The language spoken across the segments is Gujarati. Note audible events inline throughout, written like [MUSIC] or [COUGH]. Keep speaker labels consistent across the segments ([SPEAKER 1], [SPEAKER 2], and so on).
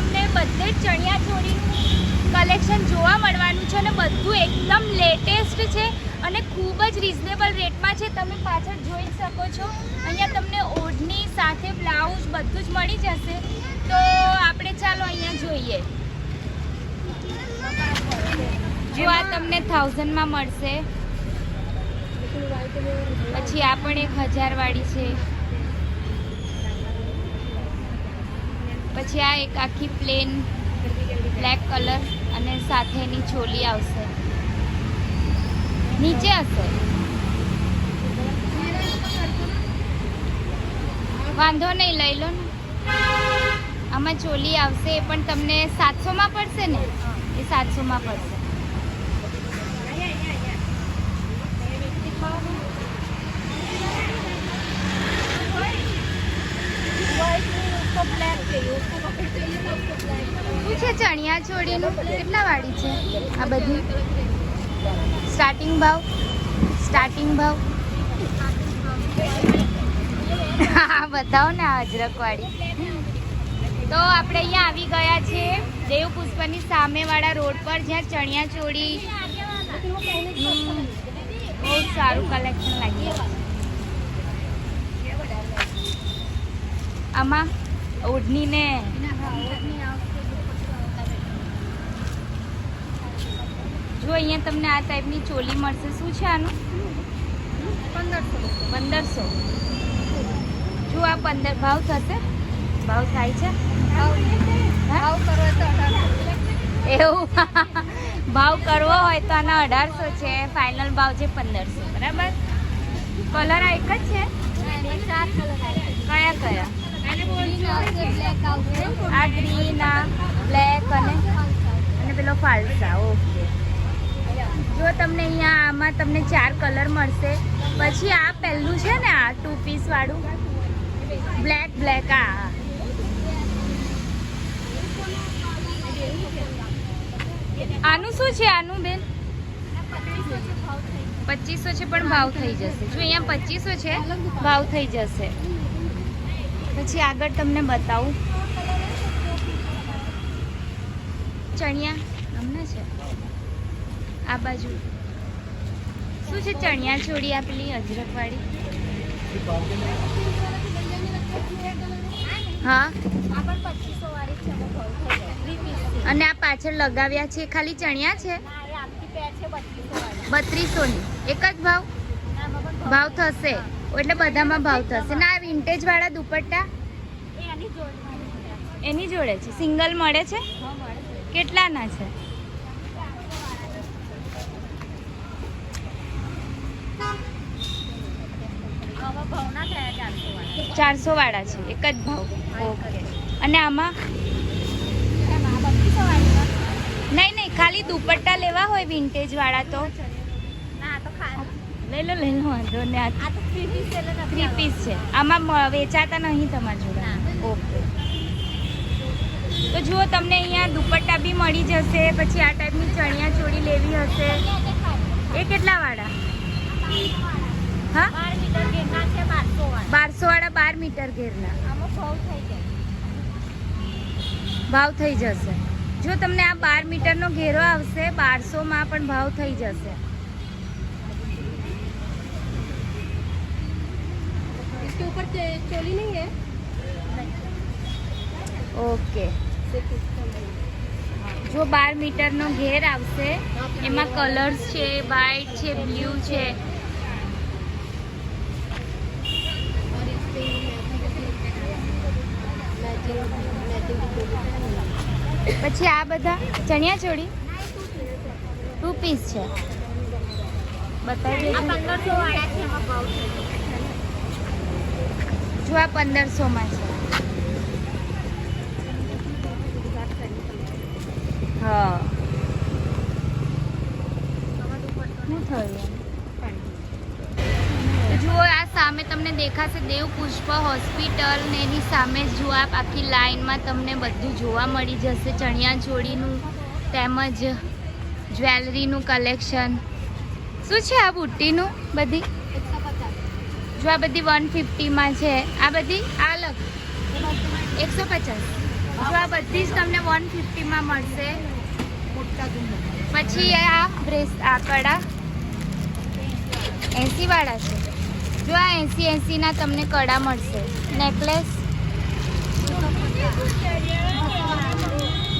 [SPEAKER 1] તમને બધે જ ચણિયા ચોળીનું કલેક્શન જોવા મળવાનું છે અને બધું એકદમ લેટેસ્ટ છે અને ખૂબ જ રિઝનેબલ રેટમાં છે. તમે પાછળ જોઈ શકો છો. અહીંયા તમને ઓઢણી સાથે બ્લાઉઝ બધું જ મળી જશે. તો આપણે ચાલો અહીંયા જોઈએ. જો આ તમને થાઉઝન્ડમાં મળશે. પછી આ પણ એક હજારવાળી છે. પછી આ એક આખી પ્લેન બ્લેક કલર અને સાથેની ચોલી આવશે. નીચે હશે. વાંધો નહીં, લઈ લો ને. આમાં ચોલી આવશે, એ પણ તમને સાતસોમાં પડશે ને? એ સાતસોમાં પડશે. શું છે ચણિયા ચોળીનું કેટલા વાળી છે? આ બધી? સ્ટાર્ટિંગ ભાવ? સ્ટાર્ટિંગ ભાવ? હા, બતાવો ને આ અજરક વાળી. તો આપણે અહીંયા આવી ગયા છે દેવ પુષ્પની સામેવાળા રોડ પર, જ્યાં ચણિયા ચોળી બહુ સારું કલેક્શન લાગ્યું. આમાં ઓઢણીને. જો અહીંયા તમને આ ટાઈપની ચોલી મળશે. શું છે આનું? પંદરસો. જો આ પંદર, ભાવ થશે? ભાવ થાય છે? હા? એવું? [LAUGHS] ભાવ કરવો હોય તો આના અઢારસો છે. ફાઇનલ ભાવ છે પંદરસો. બરાબર? કલર આ એક જ છે? કયા કયા? આ ગ્રીન આ બ્લેક અને અને પેલો ફાલસા ઓકે જો તમને અહીંયા આમાં તમને ચાર કલર મળશે, પછી આ પહેલું છે ને આ ટુ પીસ વાળું? બ્લેક બ્લેક આ. આનું શું છે, આનું બેન? પચીસો છે, પણ ભાવ થઈ જશે. જો અહીંયા પચીસો છે, ભાવ થઈ જશે. પછી આગળ તમને બતાવું. ચણિયા હમણાં છે? આ બાજુ. શું છે ચણિયા છોડી આ પેલી અજરકવાળી હા. અને આ પાછળ લગાવ્યા છે, ખાલી ચણિયા છે? બત્રીસોની. એક જ ભાવ? ભાવ થશે. એટલે બધામાં ભાવ થશે. ના વિન્ટેજ વાળા દુપટ્ટા? એની જોડે છે. સિંગલ મળે છે? કેટલાના છે? ચારસો વાળા. છે. એક જ ભાવ. ઓકે. અને આમાં? નહીં નહીં ખાલી દુપટ્ટા લેવા હોય વિન્ટેજ વાળા તો. લઈ લો લઈ લો વાંધો ને આ થ્રી પીસ છે આમાં વેચાતા નહીં તમારા જોડે. ઓકે. તો જુઓ તમને અહીંયા દુપટ્ટા બી મળી જશે. પછી આ ટાઈપની ચણિયા ચોળી લેવી હશે. એ કેટલા વાળા? હા? બારસો વાળા. બાર મીટર ઘેરના. ભાવ થઈ જશે. જો તમને આ બાર મીટરનો ઘેરો આવશે બારસોમાં પણ ભાવ થઈ જશે.
[SPEAKER 2] इसके ऊपर चे- चोली नहीं है
[SPEAKER 1] ઓકે જો બાર મીટરનો ઘેર આવશે એમાં કલર્સ છે વ્હાઈટ છે બ્લુ છે
[SPEAKER 2] और इस पे मैचिंग मैचिंग
[SPEAKER 1] પછી આ બધા ચણિયા ચોળી ટુ પીસ છે બતાવી દેજો જો આ પંદરસોમાં છે. હા. શું થયું જુઓ, આ સામે તમને દેખાશે દેવ હોસ્પિટલ ને એની સામે જુઓ આખી લાઈનમાં તમને બધું જોવા મળી જશે. ચણિયાચોળીનું તેમજ જ્વેલરીનું કલેક્શન. શું છે આ બુટ્ટીનું બધી? જો આ બધી વન ફિફ્ટીમાં છે, આ બધી આ અલગ. એકસો પચાસ. જો આ બધી જ તમને વન ફિફ્ટીમાં મળશે. પછી આ બ્રેસ આ કડા એંસીવાળા છે. જો આ એંસી એંસીના તમને કડા મળશે. નેકલેસ.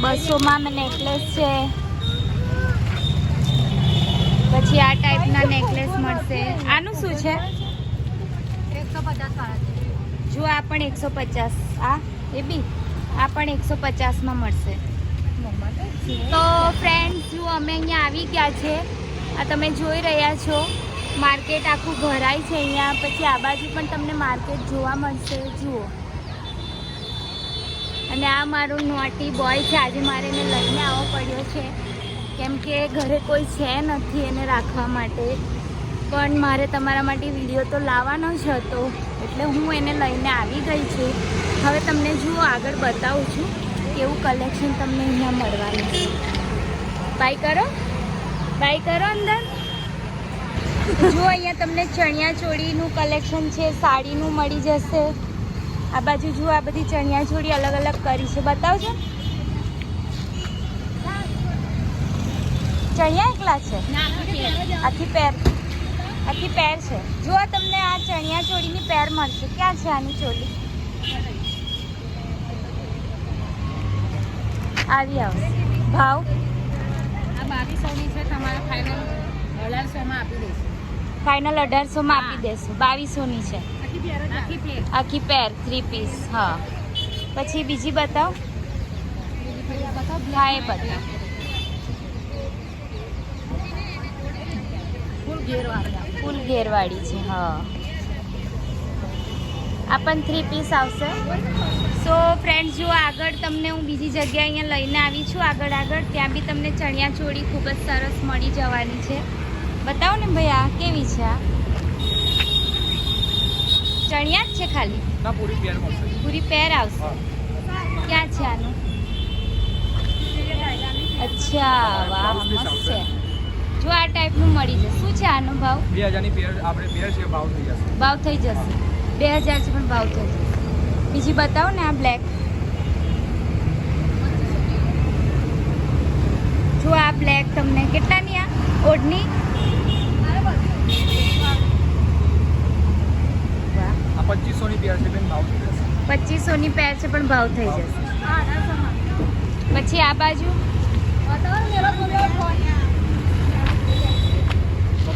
[SPEAKER 1] બસોમાં નેકલેસ છે. પછી આ ટાઈપના નેકલેસ મળશે. આનું શું છે
[SPEAKER 2] એક સો પચાસ વાળા છે
[SPEAKER 1] જો આ પણ એકસો પચાસ આ એ બી આ પણ એકસો પચાસમાં મળશે. તો ફ્રેન્ડ્સ જો અમે અહીંયા આવી ગયા છે આ તમે જોઈ રહ્યા છો માર્કેટ આખું ભરાય છે અહીંયા પછી આ બાજુ પણ તમને માર્કેટ જોવા મળશે જુઓ. અને આ મારું નોટી બોય છે આજે મારે એને લઈને આવવો પડ્યો છે કેમ કે ઘરે કોઈ છે નથી એને રાખવા માટે. પણ મારે તમારા માટે વીડિયો તો લાવવાનો જ હતો એટલે હું એને લઈને આવી ગઈ છું. હવે તમને જુઓ આગળ બતાવું છું કેવું કલેક્શન તમને અહીંયા મળવાનું છે. બાય કરો. બાય કરો અંદર. જુઓ અહીંયા તમને ચણિયા ચોળીનું કલેક્શન છે સાડીનું મળી જશે. આ બાજુ જુઓ આ બધી ચણિયા ચોળી અલગ અલગ કરી છે. બતાવજો. ચણિયા એકલા છે? આથી પેર. આખી પેર છે. જુઓ તમને આ ચણિયા ચોળીની પેર મળશે. ક્યાં છે આની ચોલી આવી આવશે. ભાવ?
[SPEAKER 2] બાવીસોની છે તમારે ફાઇનલ અઢારસોમાં આપી દઈશું.
[SPEAKER 1] ફાઇનલ અઢારસોમાં આપી દેશું બાવીસોની છે.
[SPEAKER 2] આખી
[SPEAKER 1] પેર થ્રી પીસ હા. પછી બીજી બતાવ. હા એ બતાવ.
[SPEAKER 2] ફૂલ ઘેરવાળી
[SPEAKER 1] ફૂલ ઘેરવાળી છે હા. આ પણ થ્રી પીસ આવશે. સો ફ્રેન્ડ જો આગળ તમને હું બીજી જગ્યાએ અહીંયા લઈને આવી છું આગળ આગળ ત્યાં બી તમને ચણિયા ચોળી ખૂબ જ સરસ મળી જવાની છે. બતાવો ને ભાઈ આ કેવી છે આ? ચણિયા જ છે ખાલી?
[SPEAKER 3] પૂરી પેર મળશે.
[SPEAKER 1] પૂરી પેર આવશે? ક્યાં છે આનું? અચ્છા વાહ મસ્ત છે. જો આ ટાઈપનું મળી જશે. શું છે આનો ભાવ?
[SPEAKER 3] બે હજારની પેર આપણે પેર છે ભાવ થઈ જશે.
[SPEAKER 1] ભાવ થઈ જશે. બે હજાર છે પણ ભાવ થઈ જશે. બીજી બતાવો ને આ બ્લેક જો આ બ્લેક તમને કેટલાની આ? ઓઢની?
[SPEAKER 3] પચીસોની પેર છે ભાવ થઈ જશે.
[SPEAKER 1] પચીસોની પેર છે પણ ભાવ થઈ જશે. પછી આ બાજુ?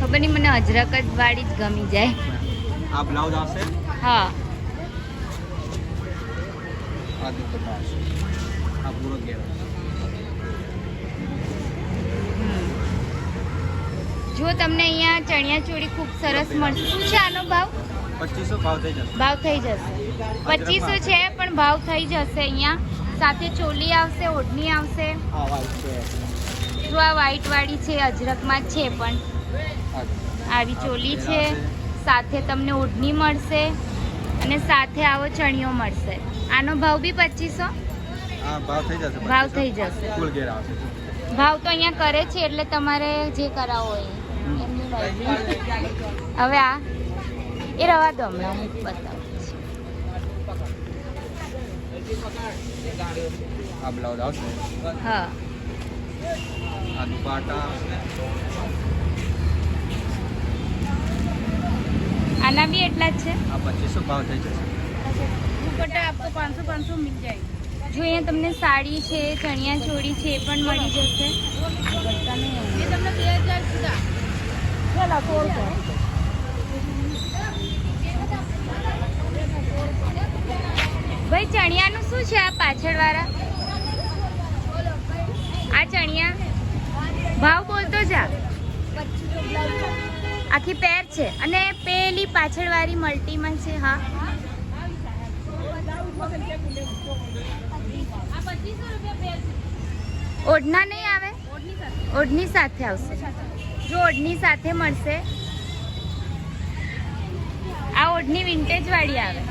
[SPEAKER 1] ખબર નહીં મને અજરકત વાળી જ ગમી જાય.
[SPEAKER 3] આ બ્લાઉઝ આવશે?
[SPEAKER 1] હા. આ જો તમને અહીંયા ચણિયા ચોળી ખૂબ સરસ મળશે. શું છે આનો ભાવ?
[SPEAKER 3] પચીસો ભાવ થઈ જશે.
[SPEAKER 1] ભાવ પચીસો છે પણ ભાવ થઈ જશે અહીંયા. સાથે ચોલી આવશે ઓઢણી આવશે. જો આ વ્હાઈટ વાળી છે અજરકમાં છે પણ. આવી ચોલી છે. સાથે તમને ઓઢણી મળશે અને સાથે આવો ચણિયો મળશે. આનો ભાવ બી પચીસો?
[SPEAKER 3] ભાવ થઈ જશે
[SPEAKER 1] ભાવ
[SPEAKER 3] 2500.
[SPEAKER 1] થઈ જશે.
[SPEAKER 3] ફૂલ ઘેર આવશે
[SPEAKER 1] ભાવ તો અહીંયા કરે છે એટલે તમારે જે કરાવો હોય હવે આ એ રવા દો હમણાં હું બતાવું હા.
[SPEAKER 3] આ દુપાટા.
[SPEAKER 1] આના भी એટલા જ છે
[SPEAKER 3] હા 2500 ભાવ થઈ
[SPEAKER 2] જાય
[SPEAKER 1] જો અહીંયા તમને સાડી છે ચણિયા ચોળી છે એ પણ મળી જશે ભાઈ ચણિયાનું શું છે આ પાછળવાળા આ ચણિયા ભાવ બોલતો જા આખી પેર છે. અને પેલી પાછળવાળી મલ્ટીમાં છે, હા. ઓઢના નહીં આવે?
[SPEAKER 2] ઓઢની સાથે
[SPEAKER 1] આવશે. જો ઓઢની સાથે મળશે, આ ઓઢની વિન્ટેજ વાળી આવે.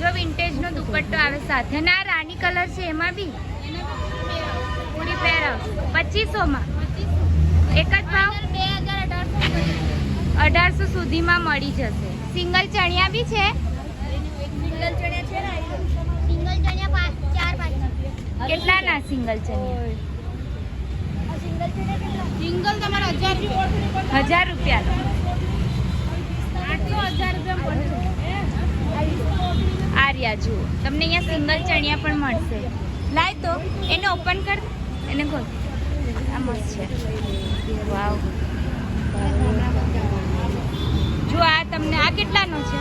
[SPEAKER 1] જો વિન્ટેજ નો દુપટ્ટો આવે સાથે. અને આ રાની કલર છે એમાં બી?
[SPEAKER 2] પર પેર આવશે.
[SPEAKER 1] પૂરી પેર આવશે પચીસો માં એક જ ભાવ?
[SPEAKER 2] બે હજાર અઢારસો.
[SPEAKER 1] અઢારસો સુધીમાં મળી જશે. સિંગલ ચણિયા બી છે?
[SPEAKER 2] સિંગલ ચણિયા સિંગલ ચણિયા પાંચ ચાર પાંચ.
[SPEAKER 1] કેટલાના સિંગલ ચણિયા?
[SPEAKER 2] સિંગલ તમારે હજાર રૂપિયા
[SPEAKER 1] હજાર રૂપિયા
[SPEAKER 2] આઠસો હજાર રૂપિયા પડશે.
[SPEAKER 1] આ રહ્યા જુઓ. તમને અહીંયા સિંગલ ચણિયા પણ મળશે. લાય તો. એને ઓપન કર. એને ખોલ. આ મસ્ત છે. વાવ. તમને આ કેટલાનો છે?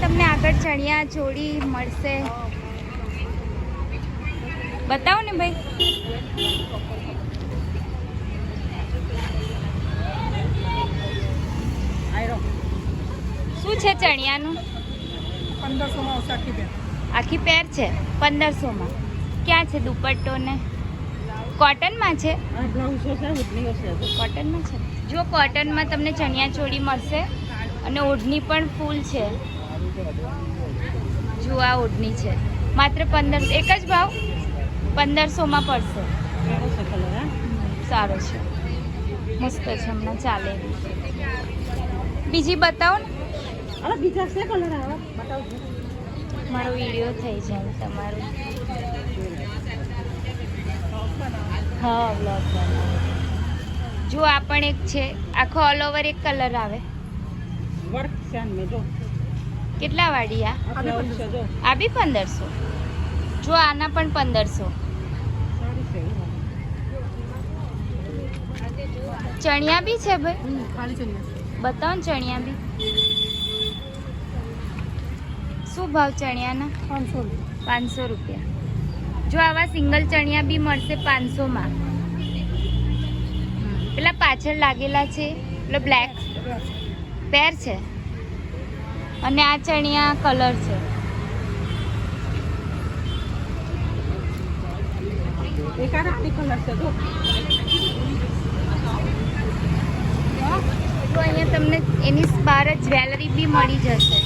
[SPEAKER 1] તમને આગળ ચણિયા ચોળી મળશે? બતાવો ને ભાઈ. શું છે ચણિયાનું?
[SPEAKER 3] પંદરસોમાં આખી
[SPEAKER 1] આખી પેર છે? પંદરસોમાં. ક્યાં છે દુપટ્ટો ને કોટનમાં છે? કોટનમાં છે જો કોટનમાં તમને ચણિયા ચોળી મળશે અને ઓઢણી પણ ફૂલ છે. જો આ ઓઢણી છે. માત્ર પંદર એક જ ભાવ? પંદરસોમાં પડશે. સારો છે મસ્ત છે હમણાં ચાલે. બીજી બતાવો ને.
[SPEAKER 2] બીજા કલર આવે?
[SPEAKER 1] મારો વીડિયો થઈ જાય તમારો. હા બનાવો. જો આ પણ એક છે આખો ઓલ ઓવર એક કલર આવે.
[SPEAKER 2] વર્ક છે મેં જો.
[SPEAKER 1] કેટલા વાળી આ?
[SPEAKER 2] આ
[SPEAKER 1] બી પંદરસો. જો આના પણ પંદરસો. ચણિયા બી છે ભાઈ? બતાવો ને ચણિયા બી. શું ભાવ ચણિયાના?
[SPEAKER 2] પાંચસો
[SPEAKER 1] પાંચસો રૂપિયા. જો આવા સિંગલ ચણિયા બી મળશે પાંચસોમાં. પેલા પાછળ લાગેલા છે પેલો બ્લેક પેર છે. અને આ ચણિયા કલર છે. અહીંયા તમને એની બહાર જ જ્વેલરી બી મળી જશે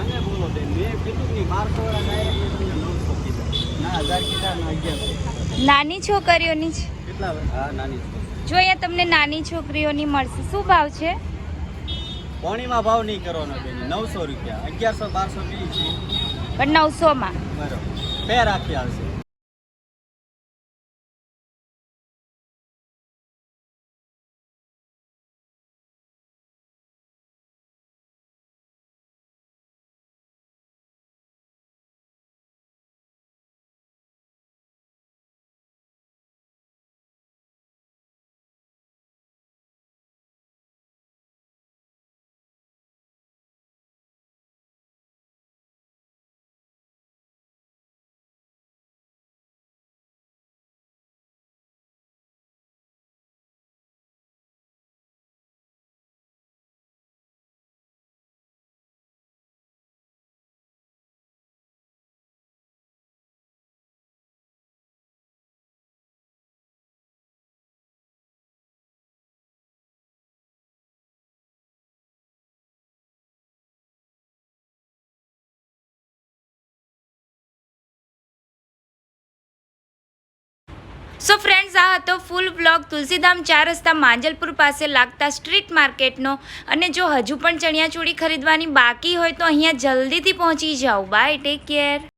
[SPEAKER 3] અને બોલો બેન મેં કીધું કે બારસો વાળા ડાયરેક્ટ તમને નવસો કીધા ના હજાર કીધા ના અગિયારસો
[SPEAKER 1] નાની છોકરીઓની
[SPEAKER 3] છે.
[SPEAKER 1] જો. અહીંયા તમને નાની છોકરીઓની મળશે. શું ભાવ છે?
[SPEAKER 3] પોણીમાં ભાવ નહીં કરવાનો બેન. નવસો રૂપિયા. અગિયારસો બારસો છે
[SPEAKER 1] પણ નવસોમાં.
[SPEAKER 3] બરોબર. પેર આખી આવશે.
[SPEAKER 1] સો ફ્રેન્ડ્સ આ હતો ફૂલ બ્લોગ તુલસીધામ ચાર રસ્તા માંજલપુર પાસે લાગતા સ્ટ્રીટ માર્કેટનો અને જો હજુ પણ ચણિયાચોળી ખરીદવાની બાકી હોય તો અહીંયા જલ્દીથી પહોંચી જાઓ. Bye take care